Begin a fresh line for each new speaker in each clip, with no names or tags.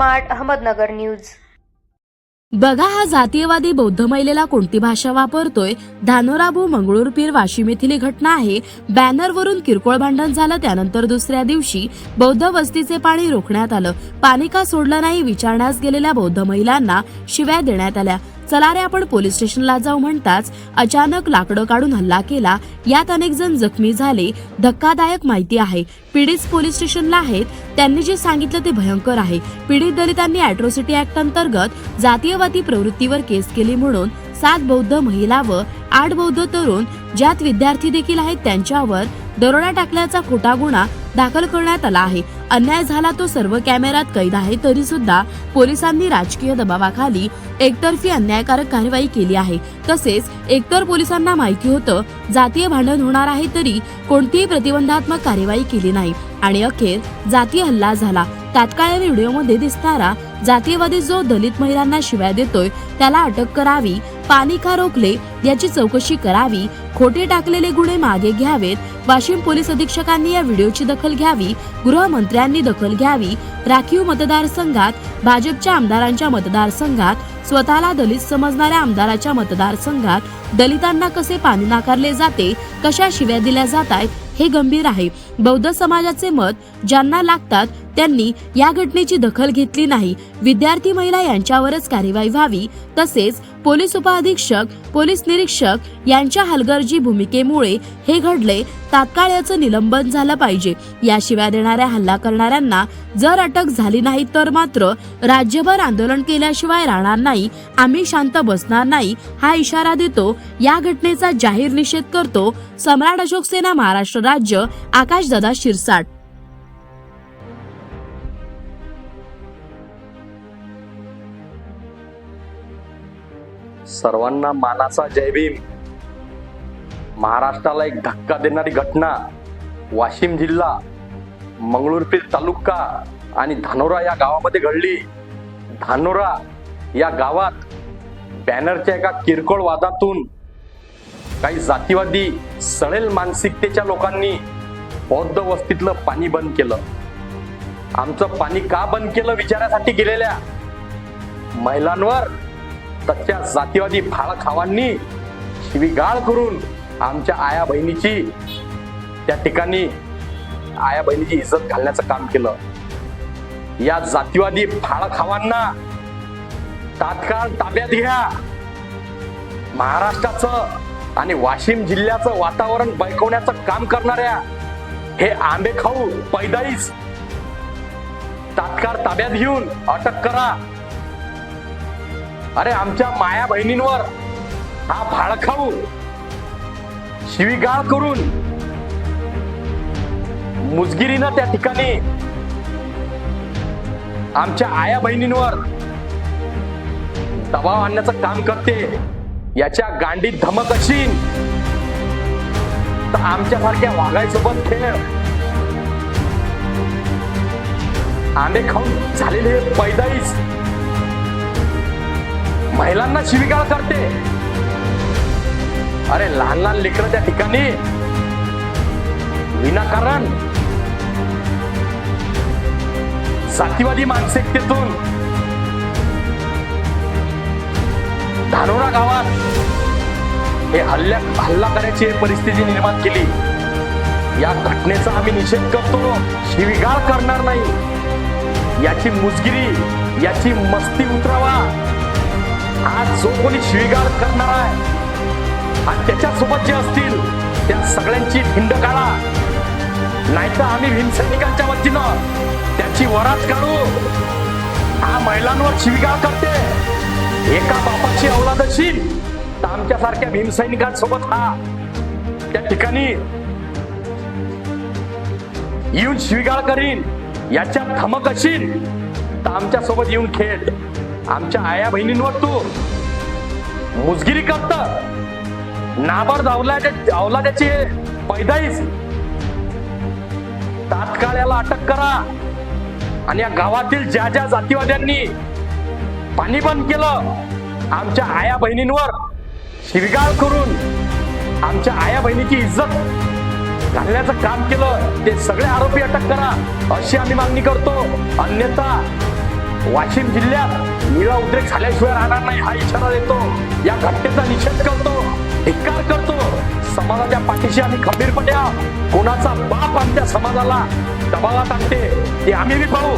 Smart Ahmednagar news.
बघा हा जातीयवादी बौद्ध महिलेला कोणती भाषा वापरतोय? धानोराबू मंगळूरपीर वाशिम येथील घटना आहे. बॅनरवरून किरकोळ भांडण झालं त्यानंतर दुसऱ्या दिवशी बौद्ध वस्तीचे पाणी रोखण्यात आलं. पाणी का सोडलं नाही विचारण्यास गेलेल्या बौद्ध महिलांना शिव्या देण्यात आल्या. चला रे आपण पोलीस स्टेशनला जाऊ म्हणताच अचानक लाकडं काढून हल्ला केला. यात अनेक जण जखमी झाले. धक्कादायक माहिती आहे पीडित पोलीस स्टेशनला आहेत. त्यांनी जे सांगितलं ते भयंकर आहे. पीडित दलितांनी अॅट्रॉसिटी ऍक्ट अंतर्गत जातीयवादी प्रवृत्तीवर केस केली म्हणून सात बौद्ध महिला व आठ बौद्ध तरुण ज्यात विद्यार्थी देखील आहेत त्यांच्यावर दरोडा टाकल्याचा खोटा गुन्हा दाखल करण्यात आला आहे. अन्याय झाला तो सर्व कॅमेऱ्यात कैद आहे तरी सुद्धा पोलिसांनी राजकीय दबावाखाली एकतर्फी अन्यायकारक कारवाई केली आहे. तसेच एकतर पोलिसांना माहिती होतं जातीय भांडण होणार आहे तरी कोणतीही प्रतिबंधात्मक कार्यवाही केली नाही. आणि अखेर जातीय हल्ला झाला. तात्काळ व्हिडिओमध्ये दिसणारा जातीयवादी जो दलित महिलांना शिव्या देतोय त्याला अटक करावी पाणी का रोखले याची चौकशी करावी खोटे टाकलेले गुन्हे मागे घ्यावेत वाशिम पोलीस अधीक्षकांनी या व्हिडिओची दखल घ्यावी गृहमंत्र्यांनी दखल घ्यावी राखीव मतदारसंघात भाजपच्या आमदारांच्या मतदारसंघात स्वतःला दलित समजणाऱ्या आमदाराच्या मतदारसंघात दलितांना कसे पाणी नाकारले जाते कशा शिव्या दिल्या जात आहेत हे गंभीर आहे. बौद्ध समाजाचे मत ज्यांना लागतात त्यांनी या घटनेची दखल घेतली नाही. विद्यार्थी महिला यांच्यावरच कार्यवाही व्हावी. तसेच पोलीस उपअधीक्षक पोलीस निरीक्षक यांच्या हलगर्जी भूमिकेमुळे हे घडले. तात्काळ याचं निलंबन झालं पाहिजे. याशिवाय देणाऱ्या हल्ला करणाऱ्यांना जर अटक झाली नाही तर मात्र राज्यभर आंदोलन केल्याशिवाय राहणार नाही. आम्ही शांत बसणार नाही हा इशारा देतो. या घटनेचा जाहीर निषेध करतो. सम्राट अशोक सेना महाराष्ट्र राज्य आकाशदादा शिरसाट.
सर्वांना मानाचा जय भीम. महाराष्ट्राला एक धक्का देणारी घटना वाशिम जिल्हा मंगळूरपीर तालुका आणि धानोरा या गावामध्ये घडली. धानोरा या गावात बॅनरच्या एका किरकोळ वादातून काही जातीवादी सडेल मानसिकतेच्या लोकांनी बौद्ध वस्तीतलं पाणी बंद केलं. आमचं पाणी का बंद केलं विचारासाठी गेलेल्या महिलांवर तच्या जातीवादी फाळखावांनी शिवीगाळ करून आमच्या आया बहिणीची त्या ठिकाणी आया बहिणीची इज्जत घालण्याचं काम केलं. या जातीवादी फाळखावांना तात्काळ ताब्यात घ्या. महाराष्ट्राचं आणि वाशिम जिल्ह्याचं वातावरण बैकवण्याचं काम करणाऱ्या हे आंबे खाऊ पैदाईस तात्काळ ताब्यात घेऊन अटक करा. अरे आमच्या माया बहिणींवर हा भाळखाऊ शिवीगाळ करून मुजगिरीनं त्या ठिकाणी आमच्या आया बहिणींवर दबाव आणण्याचं काम करते याच्या गांडीत धमक अशी तर आमच्यासारख्या वाघाईसोबत खेळ. आंबे खाऊन झालेले पैदाईच पैदाईस महिलांना शिवीगाळ करते. अरे लहान लहान लेकरं त्या ठिकाणी. विनाकारण. जातीवादी मानसिकतेतून. धानोरा गावात हे हल्ल्या हल्ला करायची परिस्थिती निर्माण केली. या घटनेचा आम्ही निषेध करतो. शिवीगाळ करणार नाही. याची मुजगिरी याची मस्ती उतरावा. आज जो कोणी शिवीगाळ करणार आहे आणि त्याच्यासोबत जे असतील त्या सगळ्यांची ढिंड काढा. नाहीतर आम्ही भीमसैनिकांच्या वतीनं त्याची वरात काढू. हा महिलांवर शिवीगाळ करते. एका बापाची औलाद अशी तर आमच्यासारख्या भीमसैनिकांसोबत हा. त्या ठिकाणी येऊन शिवीगाळ करीन. याच्या धमक अशील तर आमच्यासोबत येऊन खेळ. आमच्या आया बहिणींवर तू मुजगिरी करत. नाबार अवलाद्या अवलाद्याची पैदाईस. तात्काळ याला अटक करा. आणि या गावातील ज्या ज्या जातीवाद्यांनी पाणी बंद केलं आमच्या आया बहिणींवर शिरगाळ करून आमच्या आया बहिणीची इज्जत घालण्याचं काम केलं ते सगळे आरोपी अटक करा अशी आम्ही मागणी करतो. अन्यथा वाशिम जिल्ह्यात निळा उद्रेक झाल्याशिवाय राहणार नाही हा इशारा देतो. या घटनेचा निषेध करतो धिक्कार करतो. समाजाच्या पाठीशी आम्ही खंबीरपणे आहोत. कोणाचा बाप आमच्या समाजाला दबावात आणते ते आम्ही बी पाहू.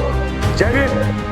जय भीम